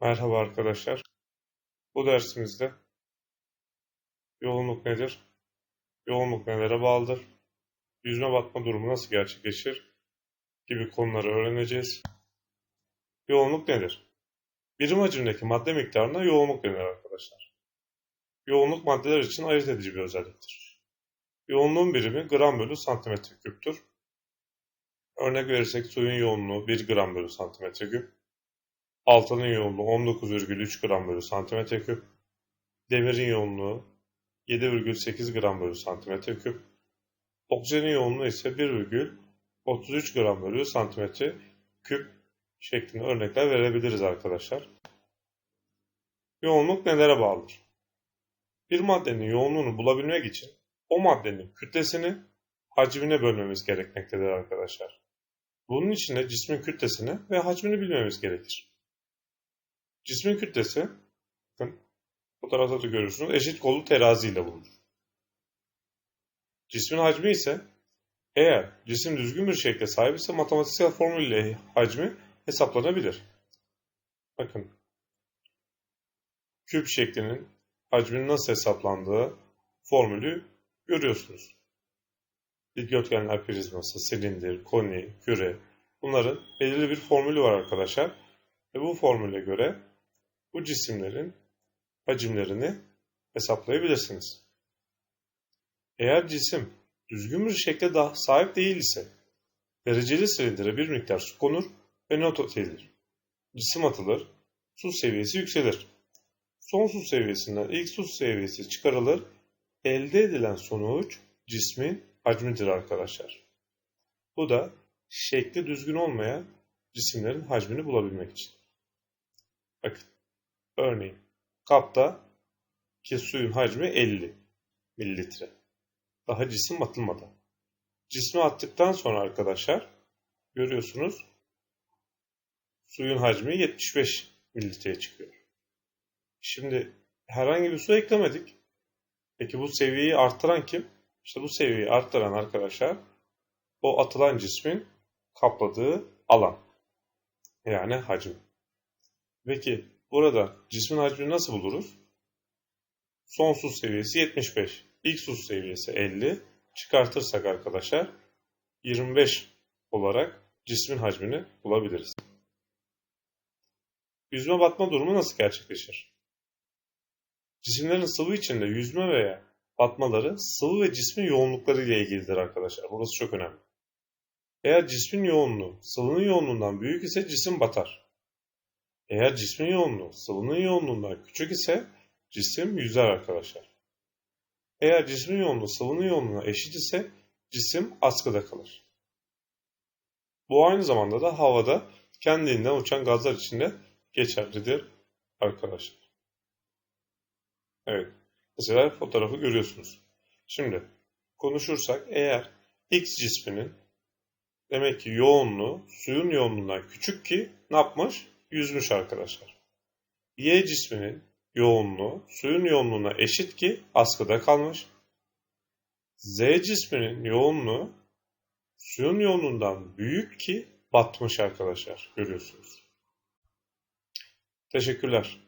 Merhaba arkadaşlar. Bu dersimizde yoğunluk nedir? Yoğunluk nelere bağlıdır? Yüzme batma durumu nasıl gerçekleşir? gibi konuları öğreneceğiz. Yoğunluk nedir? Birim hacimdeki madde miktarına yoğunluk denir arkadaşlar. Yoğunluk maddeler için ayırt edici bir özelliktir. Yoğunluğun birimi gram bölü santimetre küptür. Örnek verirsek suyun yoğunluğu 1 gram bölü santimetre küp. Altının yoğunluğu 19,3 gram bölü santimetre küp. Demirin yoğunluğu 7,8 gram bölü santimetre küp. Oksijenin yoğunluğu ise 1,33 gram bölü santimetre küp şeklinde örnekler verebiliriz arkadaşlar. Yoğunluk nelere bağlıdır? Bir maddenin yoğunluğunu bulabilmek için o maddenin kütlesini hacmine bölmemiz gerekmektedir arkadaşlar. Bunun için de cismin kütlesini ve hacmini bilmemiz gerekir. Cismin kütlesi, bakın fotoğrafta da görürsünüz, eşit kollu terazi ile bulunur. Cismin hacmi ise eğer cisim düzgün bir şekilde sahip ise matematiksel formül ile hacmi hesaplanabilir. Bakın, küp şeklinin hacminin nasıl hesaplandığı formülü görüyorsunuz. Dikdörtgenler prizması, silindir, koni, küre bunların belirli bir formülü var arkadaşlar. Ve bu formüle göre bu cisimlerin hacimlerini hesaplayabilirsiniz. Eğer cisim düzgün bir şekilde daha sahip değil ise dereceli silindire bir miktar su konur ve not edilir. Cisim atılır, su seviyesi yükselir. Son su seviyesinden ilk su seviyesi çıkarılır. Elde edilen sonuç cismin hacmidir arkadaşlar. Bu da şekli düzgün olmayan cisimlerin hacmini bulabilmek için. Bakın örneğin kapta ki suyun hacmi 50 mililitre. Daha cisim atılmadı. Cismi attıktan sonra arkadaşlar görüyorsunuz suyun hacmi 75 mililitreye çıkıyor. Şimdi herhangi bir su eklemedik. Peki bu seviyeyi arttıran kim? İşte bu seviyeyi arttıran arkadaşlar o atılan cismin kapladığı alan. Yani hacim. Peki burada cismin hacmini nasıl buluruz? Son su seviyesi 75. İlk su seviyesi 50. Çıkartırsak arkadaşlar 25 olarak cismin hacmini bulabiliriz. Yüzme batma durumu nasıl gerçekleşir? Cisimlerin sıvı içinde yüzme veya batmaları sıvı ve cismin yoğunlukları ile ilgilidir arkadaşlar. Burası çok önemli. Eğer cismin yoğunluğu sıvının yoğunluğundan büyük ise cisim batar. Eğer cismin yoğunluğu sıvının yoğunluğundan küçük ise cisim yüzer arkadaşlar. Eğer cismin yoğunluğu sıvının yoğunluğuna eşit ise cisim askıda kalır. Bu aynı zamanda da havada kendinden uçan gazlar içinde geçerlidir arkadaşlar. Evet. Mesela fotoğrafı görüyorsunuz. Şimdi konuşursak eğer X cisminin demek ki yoğunluğu suyun yoğunluğundan küçük ki ne yapmış? Yüzmüş arkadaşlar. Y cisminin yoğunluğu suyun yoğunluğuna eşit ki askıda kalmış. Z cisminin yoğunluğu suyun yoğunluğundan büyük ki batmış arkadaşlar. Görüyorsunuz. Teşekkürler.